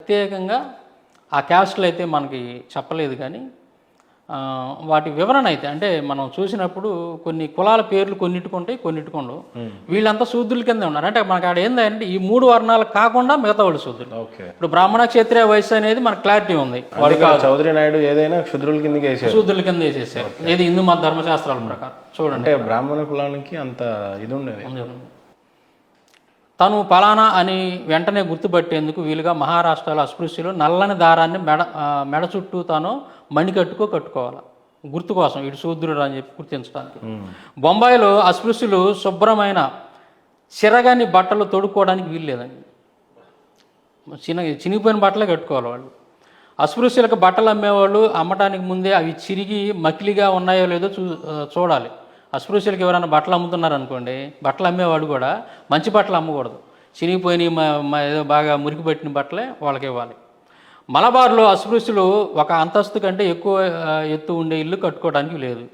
ప్రత్యేకంగా ఆ క్యాస్ట్లు అయితే మనకి చెప్పలేదు కానీ ఆ, వాటి వివరణ అయితే అంటే మనం చూసినప్పుడు కొన్ని కులాల పేర్లు కొన్నిటికి ఉంటాయి కొన్నిటికి ఉండవు. వీళ్ళంతా శూద్రుల కింద ఉన్నారు. అంటే మనకి ఆడ ఏందంటే ఈ మూడు వర్ణాలు కాకుండా మిగతా వాళ్ళు శూద్రులు ఇప్పుడు బ్రాహ్మణ క్షత్రియ వయసు అనేది మనకు క్లారిటీ ఉంది. చౌదరి నాయుడు ఏదైనా కిందకి వేసారు శూద్రుల కింద వేసేసారు. ఇది హిందూ మత ధర్మశాస్త్రాల ప్రకారం. చూడండి. బ్రాహ్మణ కులానికి అంత ఇది ఉండేది. తను పలానా అని వెంటనే గుర్తుపట్టేందుకు వీలుగా మహారాష్ట్రలో అస్పృశ్యులు నల్లని దారాన్ని మెడ మెడ చుట్టూ తాను మణికట్టుకో కట్టుకోవాలి. గుర్తు కోసం ఇటు శూద్రుడు అని చెప్పి గుర్తించడానికి. బొంబాయిలో అస్పృశ్యులు శుభ్రమైన చిరగాని బట్టలు తొడుక్కోవడానికి వీల్లేదండి చిన్న చినిగిపోయిన బట్టలే కట్టుకోవాలి వాళ్ళు. అస్పృశ్యులకు బట్టలు అమ్మేవాళ్ళు అమ్మటానికి ముందే అవి చిరిగి మకిలిగా ఉన్నాయో లేదో చూ చూడాలి. అస్పృశ్యులకు ఎవరైనా బట్టలు అమ్ముతున్నారు అనుకోండి బట్టలు అమ్మేవాడు కూడా మంచి బట్టలు అమ్మకూడదు. చినిగిపోయిన ఏదో బాగా మురికి పెట్టిన బట్టలే వాళ్ళకి ఇవ్వాలి మలబార్లో అస్పృశ్యులు ఒక అంతస్తు కంటే ఎక్కువ ఎత్తు ఉండే ఇల్లు కట్టుకోవడానికి లేదు.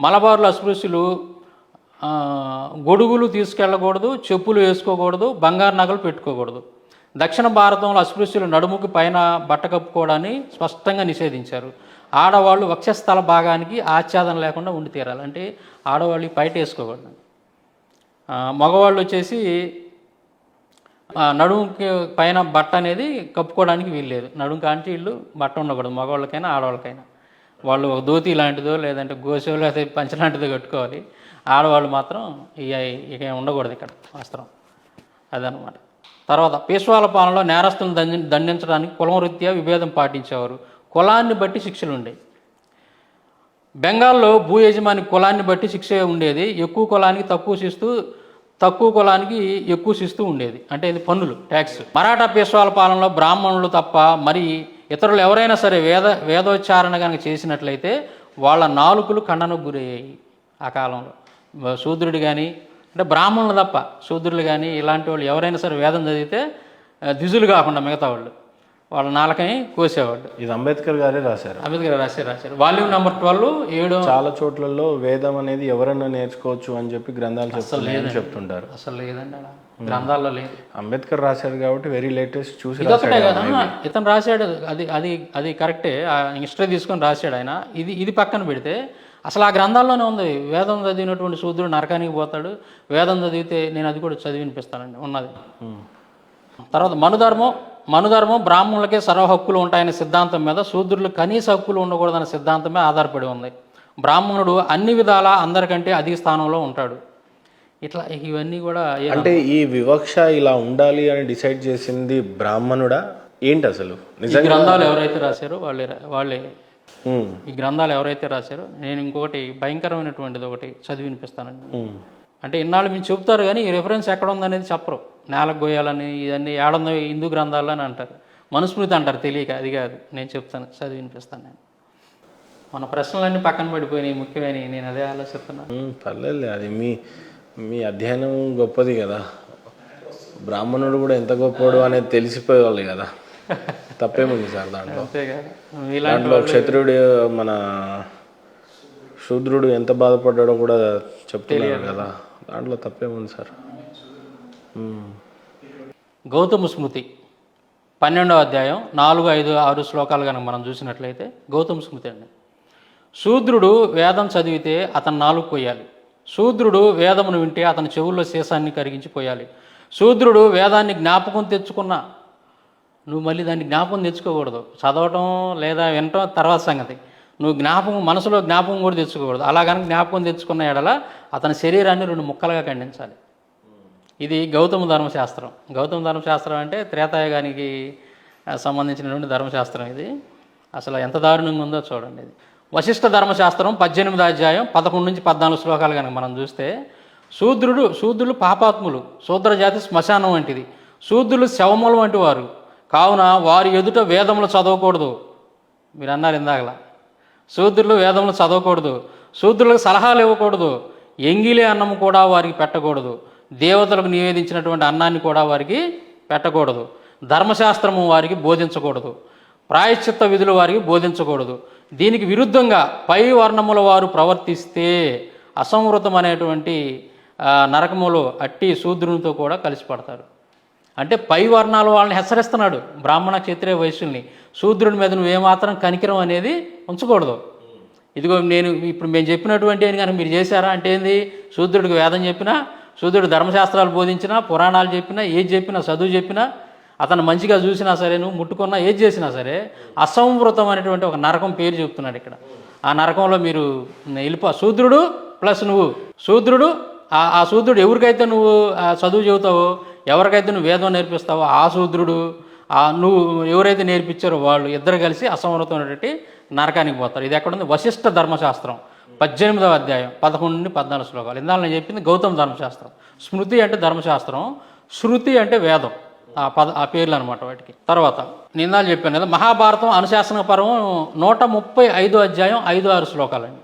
మలబార్లో అస్పృశ్యులు గొడుగులు తీసుకెళ్ళకూడదు చెప్పులు వేసుకోకూడదు బంగారు నగలు పెట్టుకోకూడదు. దక్షిణ భారతంలో అస్పృశ్యులు నడుముకి పైన బట్ట కప్పుకోవడాన్ని స్పష్టంగా నిషేధించారు. ఆడవాళ్ళు వక్షస్థల భాగానికి ఆచ్ఛాదన లేకుండా ఉండి తీరాలి. అంటే ఆడవాళ్ళు బయట వేసుకోకూడదు. మగవాళ్ళు వచ్చేసి నడుముకి పైన బట్ట అనేది కప్పుకోవడానికి వీల్లేదు. నడుము కాంచి వీళ్ళు బట్ట ఉండకూడదు మగవాళ్ళకైనా ఆడవాళ్ళకైనా. వాళ్ళు ఒక ధోతి లాంటిదో లేదంటే గోసో లేదా పంచ లాంటిదో కట్టుకోవాలి. ఆడవాళ్ళు మాత్రం ఇక ఇక ఉండకూడదు ఇక్కడ వస్త్రం. అదనమాట తర్వాత పేష్వాల పాలనలో నేరస్తులను దండించడానికి కులం రీత్యా విభేదం పాటించేవారు. కులాన్ని బట్టి శిక్షలు ఉండేవి. బెంగాల్లో భూ యజమాని కులాన్ని బట్టి శిక్ష ఉండేది. ఎక్కువ కులానికి తక్కువ శిస్తూ తక్కువ కులానికి ఎక్కువ శిస్తూ ఉండేది. అంటే ఇది పన్నులు ట్యాక్స్ మరాఠా పేష్వాల పాలనలో బ్రాహ్మణులు తప్ప మరి ఇతరులు ఎవరైనా సరే వేద వేదోచ్చారణ కనుక చేసినట్లయితే వాళ్ళ నాలుకలు ఖండనకు గురయ్యాయి ఆ కాలంలో. శూద్రుడు కానీ అంటే బ్రాహ్మణులు తప్ప శూద్రులు కానీ ఇలాంటి వాళ్ళు ఎవరైనా సరే వేదం చదివితే దిజులు ద్విజులు కాకుండా మిగతా వాళ్ళు. వాళ్ళ నాలుకని కోసేవాళ్ళు ఇది అంబేద్కర్ గారే రాశారు. అంబేద్కర్ రాశారు రాశారు. వాల్యూమ్ నెంబర్ ట్వెల్వ్ ఏడు చాలా చోట్లలో వేదం అనేది ఎవరైనా నేర్చుకోవచ్చు అని చెప్పి గ్రంథాలు చెప్తున్నాయని చెప్తుంటారు. అసలు లేదండి అలా. గ్రంథాల్లో లేదు. అంబేద్కర్ రాశారు కాబట్టి వెరీ లేటెస్ట్ చూసి ఇదొకటే కదా. ఇతను రాశాడు అది అది అది కరెక్టే హిస్టరీ తీసుకొని రాశాడు ఆయన. ఇది ఇది పక్కన పెడితే అసలు ఆ గ్రంథాల్లోనే ఉంది. వేదం చదివినటువంటి శూద్రుడు నరకానికి పోతాడు. వేదం చదివితే నేను అది కూడా చదివి వినిపిస్తానండి ఉన్నది తర్వాత మనుధర్మం మనుధర్మం బ్రాహ్మణులకే సర్వ హక్కులు ఉంటాయనే సిద్ధాంతం మీద శూద్రులు కనీస హక్కులు ఉండకూడదనే సిద్ధాంతమే ఆధారపడి ఉంది. బ్రాహ్మణుడు అన్ని విధాలా అందరికంటే అధిక స్థానంలో ఉంటాడు. ఇట్లా ఇవన్నీ కూడా అంటే ఈ వివక్ష ఇలా ఉండాలి అని డిసైడ్ చేసింది బ్రాహ్మణుడా? ఏంటి అసలు? గ్రంథాలు ఎవరైతే రాశారో వాళ్ళే వాళ్ళే. ఈ గ్రంథాలు ఎవరైతే రాశారో నేను ఇంకొకటి భయంకరమైనటువంటిది ఒకటి చదివి వినిపిస్తానండి. ఉమ్. అంటే ఇన్నాళ్ళు మీరు చెప్తారు కానీ ఈ రెఫరెన్స్ ఎక్కడ ఉందనేది చెప్పరు. నేలకు గోయాలని ఇవన్నీ ఏడుందో హిందూ గ్రంథాలు అని అంటారు. మనుస్మృతి అంటారు తెలియక అది కాదు. నేను చెప్తాను చదివి వినిపిస్తాను నేను. మన ప్రశ్నలన్నీ పక్కన పడిపోయినాయి ముఖ్యమైన నేను అదే ఆలోచిస్తున్నాను. పర్లేదు అది మీ మీ అధ్యయనం గొప్పది కదా. బ్రాహ్మణుడు కూడా ఎంత గొప్పవాడు అనేది తెలిసిపోవాలి కదా. తప్పేముంది సార్ దాంట్లో? దాంట్లో క్షత్రుడు మన శూద్రుడు ఎంత బాధపడ్డాడో కూడా చెప్తున్నారు కదా. దాంట్లో తప్పేముంది సార్. గౌతమ స్మృతి పన్నెండవ అధ్యాయం నాలుగు ఐదు ఆరు శ్లోకాలు కనుక మనం చూసినట్లయితే గౌతమ స్మృతి అండి. శూద్రుడు వేదం చదివితే అతను నాలుగు పోయాలి శూద్రుడు వేదమును వింటే అతని చెవుల్లో శేషాన్ని కరిగించి పోయాలి శూద్రుడు వేదాన్ని జ్ఞాపకం తెచ్చుకున్న నువ్వు మళ్ళీ దాన్ని జ్ఞాపకం తెచ్చుకోకూడదు. చదవటం లేదా వినటం తర్వాత సంగతి. నువ్వు జ్ఞాపకం మనసులో జ్ఞాపకం కూడా తెచ్చుకోకూడదు. అలా కనుక జ్ఞాపకం తెచ్చుకున్న ఎడల అతని శరీరాన్ని రెండు ముక్కలుగా ఖండించాలి. ఇది గౌతమ ధర్మశాస్త్రం గౌతమ ధర్మశాస్త్రం అంటే త్రేతాయుగానికి సంబంధించినటువంటి ధర్మశాస్త్రం ఇది. అసలు ఎంత దారుణంగా ఉందో చూడండి ఇది. వశిష్ఠ ధర్మశాస్త్రం పద్దెనిమిది అధ్యాయం పదకొండు నుంచి పద్నాలుగు శ్లోకాలు కనుక మనం చూస్తే శూద్రుడు శూద్రులు పాపాత్ములు శూద్ర జాతి శ్మశానం వంటిది. శూద్రులు శవములు వంటి వారు. కావున వారి ఎదుట వేదములు చదవకూడదు. మీరు అన్నారు ఇందాకలా. శూద్రులు వేదములు చదవకూడదు. శూద్రులకు సలహాలు ఇవ్వకూడదు. ఎంగిలే అన్నం కూడా వారికి పెట్టకూడదు. దేవతలకు నివేదించినటువంటి అన్నాన్ని కూడా వారికి పెట్టకూడదు. ధర్మశాస్త్రము వారికి బోధించకూడదు. ప్రాయశ్చిత్త విధులు వారికి బోధించకూడదు. దీనికి విరుద్ధంగా పై వర్ణముల వారు ప్రవర్తిస్తే అసంవృతం అనేటువంటి నరకములు అట్టి శూద్రునితో కూడా కలిసి పడతారు. అంటే పై వర్ణాల వాళ్ళని హెచ్చరిస్తున్నాడు బ్రాహ్మణ క్షత్రియ వయస్సుల్ని శూద్రుడి మీద నువ్వు ఏమాత్రం కనికిరం అనేది ఉంచకూడదు. ఇదిగో నేను ఇప్పుడు మేము చెప్పినటువంటి అని కనుక మీరు చేశారా అంటే ఏంది? శూద్రుడికి వేదం చెప్పినా సూర్యుడు ధర్మశాస్త్రాలు బోధించినా పురాణాలు చెప్పినా ఏది చెప్పినా చదువు చెప్పినా అతను మంచిగా చూసినా సరే నువ్వు ముట్టుకున్నా ఏది చేసినా సరే అసంవృతం అనేటువంటి ఒక నరకం పేరు చెప్తున్నాడు ఇక్కడ. ఆ నరకంలో మీరు వెళ్ళిపో శూద్రుడు ప్లస్ నువ్వు. శూద్రుడు ఆ ఆ శూద్రుడు ఎవరికైతే నువ్వు చదువు చెబుతావో ఎవరికైతే నువ్వు వేదం నేర్పిస్తావో ఆ శూద్రుడు ఆ నువ్వు ఎవరైతే నేర్పించారో వాళ్ళు ఇద్దరు కలిసి అసమృతమైనటువంటి నరకానికి పోతారు. ఇది ఎక్కడుంది వశిష్ఠ ధర్మశాస్త్రం. పద్దెనిమిదవ అధ్యాయం పదకొండు నుండి పద్నాలుగు శ్లోకాలు. ఇందాక నేను చెప్పింది గౌతమ ధర్మశాస్త్రం. స్మృతి అంటే ధర్మశాస్త్రం శృతి అంటే వేదం. ఆ పద ఆ పేర్లు అనమాట వాటికి. తర్వాత నిందాలు చెప్పాను కదా మహాభారతం అనుశాసన పర్వం నూట ముప్పై ఐదో అధ్యాయం ఐదు ఆరు శ్లోకాలండి.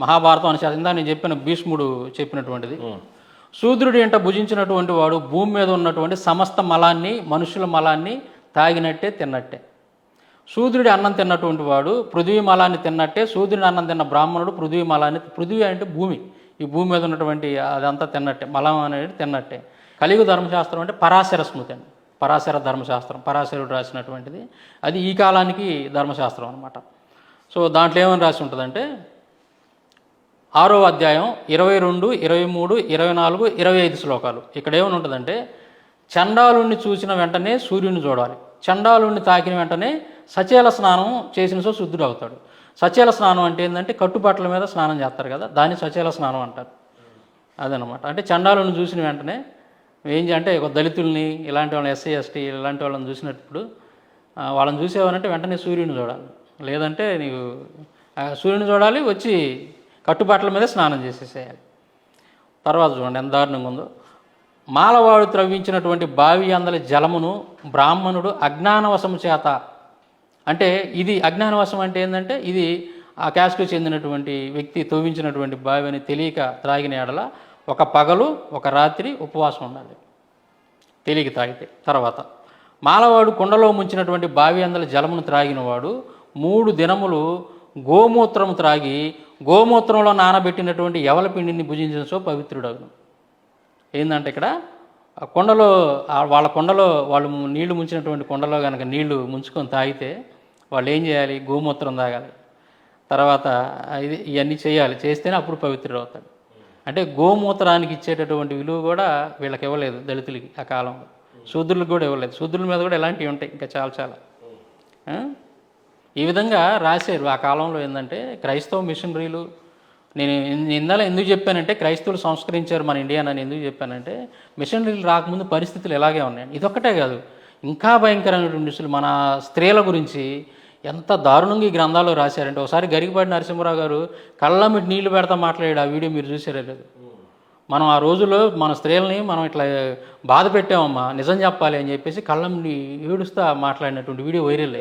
మహాభారతం అనుశాసన ఇందాక నేను చెప్పిన భీష్ముడు చెప్పినటువంటిది. శూద్రుడి ఎంట భుజించినటువంటి వాడు భూమి మీద ఉన్నటువంటి సమస్త మలాన్ని మనుషుల మలాన్ని తాగినట్టే తిన్నట్టే. శూద్రుడి అన్నం తిన్నటువంటి వాడు పృథ్వీమలాన్ని తిన్నట్టే శూద్రుడి అన్నం తిన్న బ్రాహ్మణుడు పృథ్వీమలాన్ని పృథ్వీ అంటే భూమి. ఈ భూమి మీద ఉన్నటువంటి అదంతా తిన్నట్టే మలం అనేది తిన్నట్టే. కలియుగ ధర్మశాస్త్రం అంటే పరాశర స్మృతి అండి పరాశర ధర్మశాస్త్రం పరాశరుడు రాసినటువంటిది. అది ఈ కాలానికి ధర్మశాస్త్రం అనమాట సో దాంట్లో ఏమని రాసి ఉంటుందంటే ఆరో అధ్యాయం ఇరవై రెండు ఇరవై మూడు ఇరవై నాలుగు ఇరవై ఐదు శ్లోకాలు. ఇక్కడ ఏమని ఉంటుందంటే చండాలుణ్ణి చూసిన వెంటనే సూర్యుని చూడాలి. చండాలుణ్ణి తాకిన వెంటనే సచేల స్నానం చేసిన సో శుద్ధుడు అవుతాడు. సచేల స్నానం అంటే ఏంటంటే కట్టుబట్టల మీద స్నానం చేస్తారు కదా దాన్ని సచేల స్నానం అంటారు. అదనమాట అంటే చండాలను చూసిన వెంటనే ఏం అంటే ఒక దళితుల్ని ఇలాంటి వాళ్ళని ఎస్సీ ఎస్టీ ఇలాంటి వాళ్ళని చూసినప్పుడు వాళ్ళని చూసేవారంటే వెంటనే సూర్యుని చూడాలి. లేదంటే నీకు సూర్యుని చూడాలి వచ్చి కట్టుబాట్ల మీద స్నానం చేసేసేయాలి. తర్వాత చూడండి ఎంత దారుణంగా ఉందో. మాలవాడు త్రవ్వించినటువంటి బావి అందల జలమును బ్రాహ్మణుడు అజ్ఞానవశము చేత అంటే ఇది అజ్ఞానవశం అంటే ఏంటంటే ఇది ఆ క్యాస్ట్కు చెందినటువంటి వ్యక్తి తోవించినటువంటి బావి అని తెలియక త్రాగిన ఎడల ఒక పగలు ఒక రాత్రి ఉపవాసం ఉండాలి. తెలియక తాగితే తర్వాత. మాలవాడు కుండలో ముంచినటువంటి బావి అందల జలమును త్రాగినవాడు మూడు దినములు గోమూత్రము త్రాగి గోమూత్రంలో నానబెట్టినటువంటి ఎవల పిండిని భుజించిన సో పవిత్రుడగును. ఏంటంటే ఇక్కడ? ఆ కొండలో వాళ్ళ కొండలో వాళ్ళు నీళ్ళు ముంచినటువంటి కొండలో కనుక నీళ్ళు ముంచుకొని తాగితే వాళ్ళు ఏం చేయాలి? గోమూత్రం తాగాలి. తర్వాత ఇది ఇవన్నీ చేయాలి. చేస్తేనే అప్పుడు పవిత్రుడు అవుతాడు అంటే గోమూత్రానికి ఇచ్చేటటువంటి విలువ కూడా వీళ్ళకి ఇవ్వలేదు దళితులకి ఆ కాలంలో. శూద్రులకు కూడా ఇవ్వలేదు. శూద్రుల మీద కూడా ఇలాంటివి ఉంటాయి ఇంకా చాలా చాలా. ఈ విధంగా రాశారు. ఆ కాలంలో ఏంటంటే క్రైస్తవ మిషనరీలు నేను ఇందాలో ఇందాల ఎందుకు చెప్పానంటే క్రైస్తవులు సంస్కరించారు మన ఇండియా అని ఎందుకు చెప్పానంటే మిషనరీలు రాకముందు పరిస్థితులు ఇలాగే ఉన్నాయి ఇదొక్కటే కాదు. ఇంకా భయంకరమైనటువంటి విషయాలు మన స్త్రీల గురించి ఎంత దారుణంగా ఈ గ్రంథాల్లో రాశారంటే ఒకసారి గరికపాటి నరసింహరావు గారు కళ్ళమిటి నీళ్ళు పెడతా మాట్లాడాడు. ఆ వీడియో మీరు చూసారే లేదు. మనం ఆ రోజుల్లో మన స్త్రీలని మనం ఇట్లా బాధ పెట్టామమ్మా నిజం చెప్పాలి అని చెప్పేసి కళ్ళం ఏడుస్తా మాట్లాడినటువంటి వీడియో వైరల్